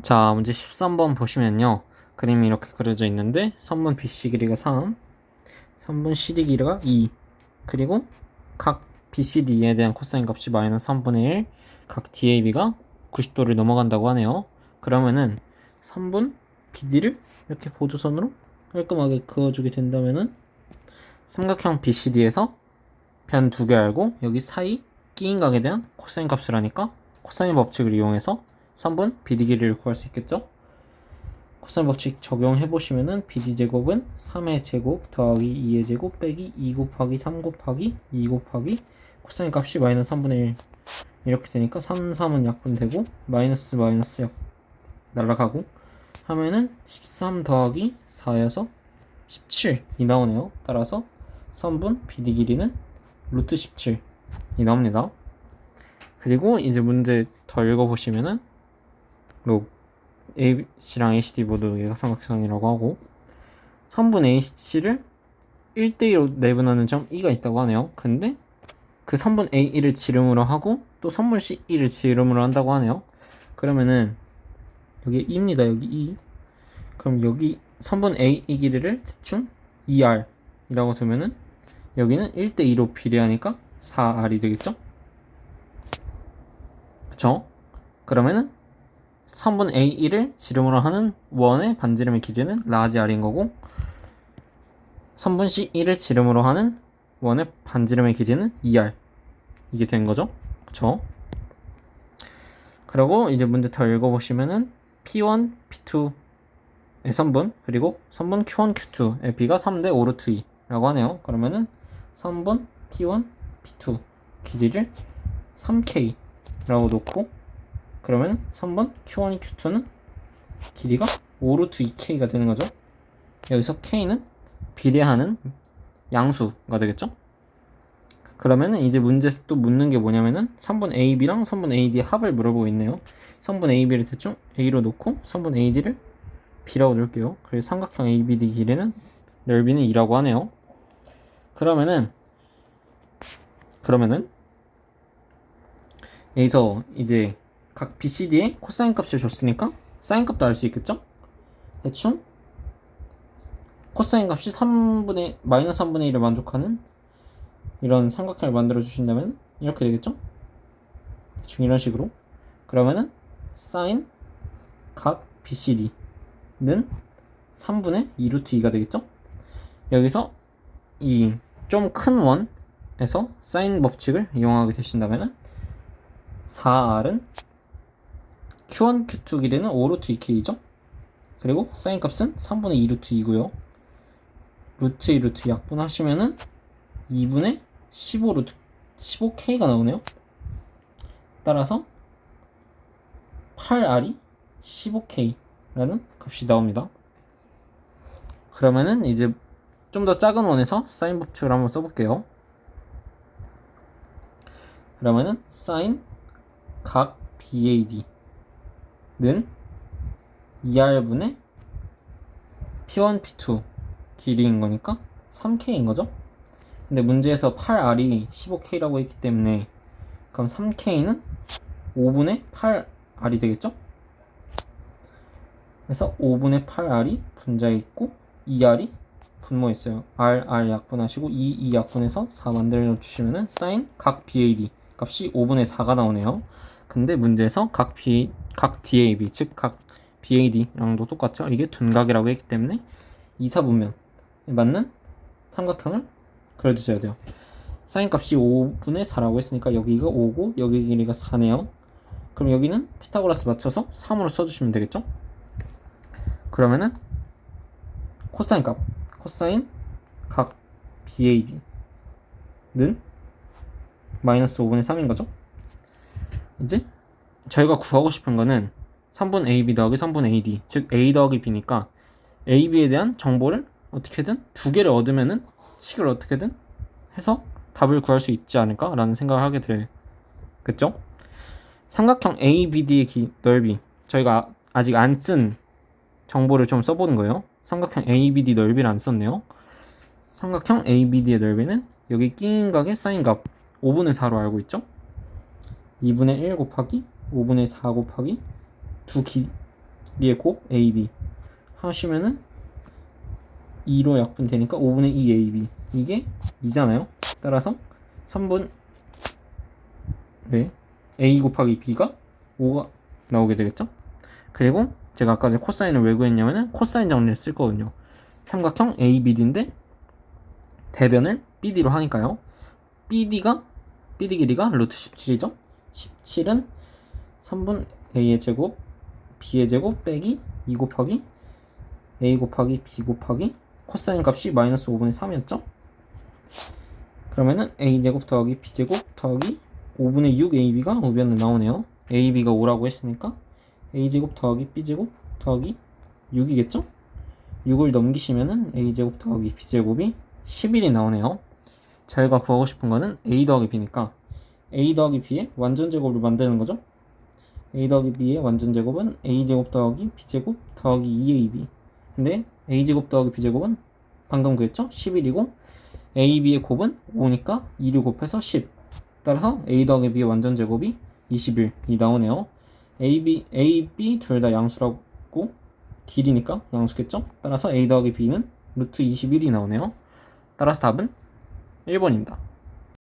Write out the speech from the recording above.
자, 문제 13번 보시면요. 그림이 이렇게 그려져 있는데, 선분 BC 길이가 3, 선분 CD 길이가 2, 그리고 각 BCD에 대한 코사인 값이 마이너스 3분의 1, 각 DAB가 90도를 넘어간다고 하네요. 그러면은 선분 BD를 이렇게 보조선으로 깔끔하게 그어주게 된다면은 삼각형 BCD에서 변 두 개 알고 여기 사이 끼인 각에 대한 코사인 값을 하니까 코사인 법칙을 이용해서 3분 BD 길이를 구할 수 있겠죠? 코사인 법칙 적용해 보시면은 BD 제곱은 3의 제곱 더하기 2의 제곱 빼기 2 곱하기 3 곱하기 2 곱하기 코사인 값이 마이너스 3분의 1 이렇게 되니까 3, 3은 약분되고 마이너스 마이너스 약 날라가고 하면은 13 더하기 4여서 17이 나오네요. 따라서 3분 BD 길이는 루트 17이 나옵니다. 그리고 이제 문제 더 읽어보시면은 뭐 AC랑 ACD 모두 예각삼각형이라고 하고 3분 AC를 1대2로 내분하는 점 E가 있다고 하네요. 근데 그 3분 A1을 지름으로 하고 또 3분 C2를 지름으로 한다고 하네요. 그러면은 여기 E입니다. 여기 E. 그럼 여기 3분 A 이 길이를 대충 2R이라고 두면은 여기는 1대2로 비례하니까 4R이 되겠죠? 그쵸? 그러면은 3분 A1을 지름으로 하는 원의 반지름의 길이는 라지 R인 거고 3분 C1을 지름으로 하는 원의 반지름의 길이는 2R 이게 된 거죠? 그쵸? 그리고 이제 문제 더 읽어보시면은 P1, P2의 선분 그리고 선분 Q1, Q2의 B가 3대 5 루트 2라고 하네요. 그러면은 선분 P1, P2 길이를 3K라고 놓고 그러면 3번 Q1, Q2는 길이가 5 루트 2K가 되는 거죠. 여기서 K는 비례하는 양수가 되겠죠. 그러면은 이제 문제 또 묻는 게 뭐냐면은 3번 AB랑 3번 AD 합을 물어보고 있네요. 3번 AB를 대충 A로 놓고 3번 AD를 B라고 놓을게요. 그래서 삼각형 ABD 길이는 넓이는 2라고 하네요. 그러면은 그러면은 여기서 이제 각 BCD의 코사인 값을 줬으니까 사인 값도 알 수 있겠죠? 대충 코사인 값이 3분의 마이너스 3분의 1을 만족하는 이런 삼각형을 만들어 주신다면 이렇게 되겠죠? 대충 이런 식으로 그러면은 사인 각 BCD는 3분의 2루트 2가 되겠죠? 여기서 이 좀 큰 원에서 사인 법칙을 이용하게 되신다면은 4R은 Q1, Q2 길이는 5루트 2K죠? 그리고 사인 값은 3분의 2루트 2고요. 루트 2루트 약분하시면은 2분의 15루트 15K가 나오네요. 따라서 8R이 15K라는 값이 나옵니다. 그러면은 이제 좀 더 작은 원에서 사인 법칙을 한번 써볼게요. 그러면은 사인 각 BAD 는 2R분의 P1, P2 길이인 거니까 3K인 거죠? 근데 문제에서 8R이 15K라고 했기 때문에 그럼 3K는 5분의 8R이 되겠죠? 그래서 5분의 8R이 분자에 있고 2R이 분모에 있어요. R, R 약분하시고 2, 2 약분해서 4 만들어 주시면은 사인 각 BAD 값이 5분의 4가 나오네요. 근데 문제에서 각 B, 각 DAB, 즉 각 BAD랑도 똑같죠. 이게 둔각이라고 했기 때문에 이사분면에 맞는 삼각형을 그려주셔야 돼요. 사인 값이 5분의 4라고 했으니까 여기가 5고 여기 길이가 4네요. 그럼 여기는 피타고라스 맞춰서 3으로 써주시면 되겠죠? 그러면은 코사인 값, 코사인 각 BAD는 마이너스 5분의 3인 거죠? 이제 저희가 구하고 싶은 거는 3분 AB 더하기 3분 AD 즉 A 더하기 B니까 AB에 대한 정보를 어떻게든 두 개를 얻으면은 식을 어떻게든 해서 답을 구할 수 있지 않을까 라는 생각을 하게 되겠죠? 삼각형 ABD의 기, 넓이. 저희가 아직 안 쓴 정보를 좀 써보는 거예요. 삼각형 ABD 넓이를 안 썼네요. 삼각형 ABD의 넓이는 여기 끼인 각의 사인 값. 5분의 4로 알고 있죠? 2분의 1 곱하기 5분의 4 곱하기 두 기, 리의 곱 AB 하시면은 2로 약분되니까 5분의 2 AB 이게 2잖아요. 따라서 3분 네 A 곱하기 B가 5가 나오게 되겠죠? 그리고 제가 아까 코사인을 왜 구했냐면은 코사인 정리를 쓸 거거든요. 삼각형 ABD인데 대변을 BD로 하니까요. BD가 BD 길이가 루트 17이죠? 17은 3분 A의 제곱 B의 제곱 빼기 2 곱하기 A 곱하기 B 곱하기 코사인 값이 마이너스 5분의 3이었죠? 그러면은 A제곱 더하기 B제곱 더하기 5분의 6 AB가 우변으로 나오네요. AB가 5라고 했으니까 A제곱 더하기 B제곱 더하기 6이겠죠? 6을 넘기시면은 A제곱 더하기 B제곱이 11이 나오네요. 저희가 구하고 싶은 거는 A 더하기 B니까 A 더하기 B의 완전 제곱을 만드는 거죠 A 더하기 B의 완전 제곱은 A제곱 더하기 B제곱 더하기 2AB 근데 A제곱 더하기 B제곱은 방금 구했죠? 11이고 AB의 곱은 5니까 2를 곱해서 10 따라서 A 더하기 B의 완전 제곱이 21이 나오네요. AB, A, B 둘 다 양수라고 길이니까 양수겠죠? 따라서 A 더하기 B는 루트 21이 나오네요. 따라서 답은 1번입니다